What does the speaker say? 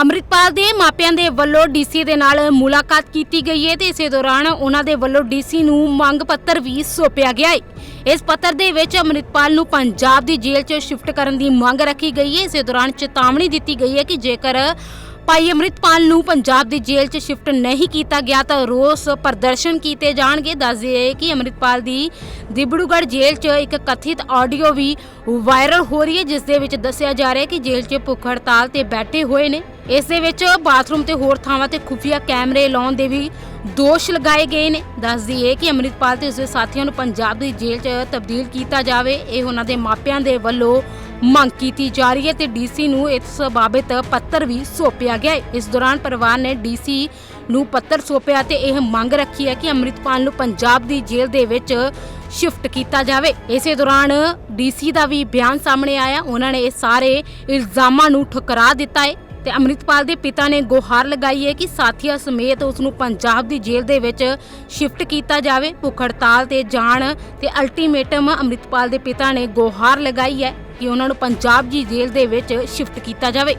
ਅੰਮ੍ਰਿਤਪਾਲ ਦੇ ਮਾਪਿਆਂ ਦੇ ਵੱਲੋਂ ਡੀਸੀ ਦੇ ਨਾਲ ਮੁਲਾਕਾਤ ਕੀਤੀ ਗਈ ਹੈ ਤੇ ਇਸੇ ਦੌਰਾਨ ਉਹਨਾਂ ਦੇ ਵੱਲੋਂ ਡੀਸੀ ਨੂੰ ਮੰਗ ਪੱਤਰ ਵੀ ਸੌਂਪਿਆ ਗਿਆ ਹੈ। ਇਸ ਪੱਤਰ ਦੇ ਵਿੱਚ ਅੰਮ੍ਰਿਤਪਾਲ ਨੂੰ ਪੰਜਾਬ ਦੀ ਜੇਲ੍ਹ 'ਚ ਸ਼ਿਫਟ ਕਰਨ ਦੀ ਮੰਗ ਰੱਖੀ ਗਈ ਹੈ। ਇਸੇ ਦੌਰਾਨ ਚੇਤਾਵਨੀ ਦਿੱਤੀ ਗਈ ਹੈ ਕਿ ਜੇਕਰ ਭਾਈ ਅੰਮ੍ਰਿਤਪਾਲ ਨੂੰ ਪੰਜਾਬ ਦੀ ਜੇਲ੍ਹ 'ਚ ਸ਼ਿਫਟ ਨਹੀਂ ਕੀਤਾ ਗਿਆ ਤਾਂ ਰੋਸ ਪ੍ਰਦਰਸ਼ਨ ਕੀਤੇ ਜਾਣਗੇ। ਦੱਸ ਦਈਏ ਕਿ ਅੰਮ੍ਰਿਤਪਾਲ ਦੀ ਦਿਬੜੂਗੜ੍ਹ ਜੇਲ੍ਹ 'ਚ ਇੱਕ ਕਥਿਤ ਆਡੀਓ ਵੀ ਵਾਇਰਲ ਹੋ ਰਹੀ ਹੈ, ਜਿਸ ਦੇ ਵਿੱਚ ਦੱਸਿਆ ਜਾ ਰਿਹਾ ਹੈ ਕਿ ਜੇਲ੍ਹ 'ਚ ਭੁੱਖ ਹੜਤਾਲ ਤੇ ਬੈਠੇ ਹੋਏ ਨੇ। ਇਸ ਦੇ ਵਿੱਚ ਬਾਥਰੂਮ ਤੇ ਹੋਰ ਥਾਵਾਂ ਤੇ ਖੁਫੀਆ ਕੈਮਰੇ ਲਾਉਣ ਦੇ ਵੀ ਦੋਸ਼ ਲਗਾਏ ਗਏ ਨੇ। ਦੱਸ ਦਈਏ ਕਿ ਅੰਮ੍ਰਿਤਪਾਲ ਤੇ ਉਸਦੇ ਸਾਥੀਆਂ ਨੂੰ ਪੰਜਾਬ ਦੀ ਜੇਲ੍ਹ 'ਚ ਤਬਦੀਲ ਕੀਤਾ ਜਾਵੇ। ਇਹ ਉਹਨਾਂ ਦੇ ਮਾਪਿਆਂ ਦੇ ਵੱਲੋਂ ਮੰਗ ਕੀਤੀ ਜਾ ਰਹੀ ਹੈ ਤੇ ਡੀਸੀ ਨੂੰ ਇਸ ਬਾਬਤ ਪੱਤਰ ਵੀ ਸੌਂਪਿਆ ਗਿਆ ਹੈ। ਇਸ ਦੌਰਾਨ ਪਰਿਵਾਰ ਨੇ ਡੀਸੀ ਨੂੰ ਪੱਤਰ ਸੌਂਪਿਆ ਤੇ ਇਹ ਮੰਗ ਰੱਖੀ ਹੈ ਕਿ ਅੰਮ੍ਰਿਤਪਾਲ ਨੂੰ ਪੰਜਾਬ ਦੀ ਜੇਲ੍ਹ ਦੇ ਵਿੱਚ ਸ਼ਿਫਟ ਕੀਤਾ ਜਾਵੇ। ਇਸੇ ਦੌਰਾਨ ਡੀਸੀ ਦਾ ਵੀ ਬਿਆਨ ਸਾਹਮਣੇ ਆਇਆ। ਉਹਨਾਂ ਨੇ ਇਹ ਸਾਰੇ ਇਲਜ਼ਾਮਾਂ ਨੂੰ ਠੁਕਰਾ ਦਿੱਤਾ ਹੈ। ਤੇ ਅੰਮ੍ਰਿਤਪਾਲ ਦੇ ਪਿਤਾ ਨੇ ਗੁਹਾਰ ਲਗਾਈ ਹੈ ਕਿ ਸਾਥੀਆਂ ਸਮੇਤ ਉਸ ਨੂੰ ਪੰਜਾਬ ਦੀ ਜੇਲ੍ਹ ਦੇ ਵਿੱਚ ਸ਼ਿਫਟ ਕੀਤਾ ਜਾਵੇ। ਭੁੱਖ ਹੜਤਾਲ ਤੇ ਜਾਣ ਤੇ ਅਲਟੀਮੇਟਮ ਅੰਮ੍ਰਿਤਪਾਲ ਦੇ ਪਿਤਾ ਨੇ ਗੁਹਾਰ ਲਗਾਈ ਹੈ ਕਿ ਉਹਨਾਂ ਨੂੰ ਪੰਜਾਬ ਦੀ ਜੇਲ੍ਹ ਦੇ ਵਿੱਚ ਸ਼ਿਫਟ ਕੀਤਾ ਜਾਵੇ।